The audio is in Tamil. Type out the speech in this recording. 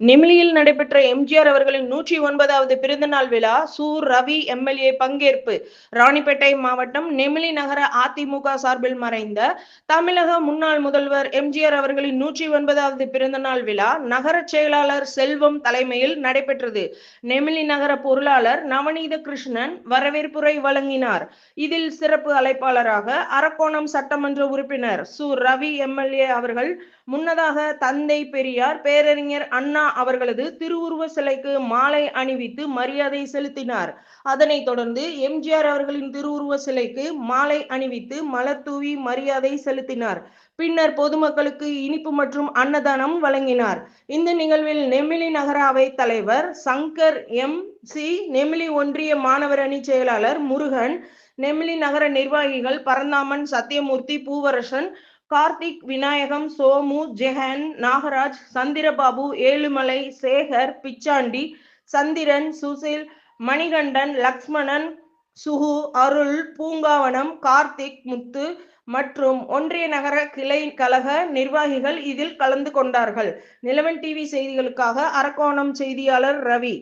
நிமிலியில் நடைபெற்ற எம்ஜிஆர் அவர்களின் நூற்றி ஒன்பதாவது பிறந்தநாள் விழா சு ரவி எம்எல்ஏ பங்கேற்பு. ராணிப்பேட்டை மாவட்டம் நெமிலி நகர அதிமுக சார்பில் மறைந்த தமிழக முன்னாள் முதல்வர் எம்ஜிஆர் அவர்களின் நூற்றி ஒன்பதாவது பிறந்தநாள் விழா நகர செயலாளர் செல்வம் தலைமையில் நடைபெற்றது. நெமிலி நகர பொருளாளர் நவநீத கிருஷ்ணன் வரவேற்புரை வழங்கினார். இதில் சிறப்பு அழைப்பாளராக அரக்கோணம் சட்டமன்ற உறுப்பினர் சு ரவி எம்எல்ஏ அவர்கள் முன்னதாக தந்தை பெரியார் பேரறிஞர் அண்ணா அவர்களது திருவுருவ சிலைக்கு மாலை அணிவித்து மரியாதை செலுத்தினார். அதனைத் தொடர்ந்து எம்ஜிஆர் அவர்களின் திருவுருவ சிலைக்கு மாலை அணிவித்து மலர் தூவி மரியாதை செலுத்தினார். பின்னர் பொதுமக்களுக்கு இனிப்பு மற்றும் அன்னதானம் வழங்கினார். இந்த நிகழ்வில் நெமிலி நகர அவை தலைவர் சங்கர் எம். சி. நெமிலி ஒன்றிய மாணவர் அணி செயலாளர் முருகன் நெமிலி நகர நிர்வாகிகள் பரந்தாமன் சத்தியமூர்த்தி பூவரசன் கார்த்திக் விநாயகம் சோமு ஜெகன் நாகராஜ் சந்திரபாபு ஏழுமலை சேகர் பிச்சாண்டி சந்திரன் சுசில் மணிகண்டன் லக்ஷ்மணன் சுகு அருள் பூங்காவனம் கார்த்திக் முத்து மற்றும் ஒன்றிய நகர கிளை கழக நிர்வாகிகள் இதில் கலந்து கொண்டார்கள். நிலவன் டிவி செய்திகளுக்காக அரக்கோணம் செய்தியாளர் ரவி.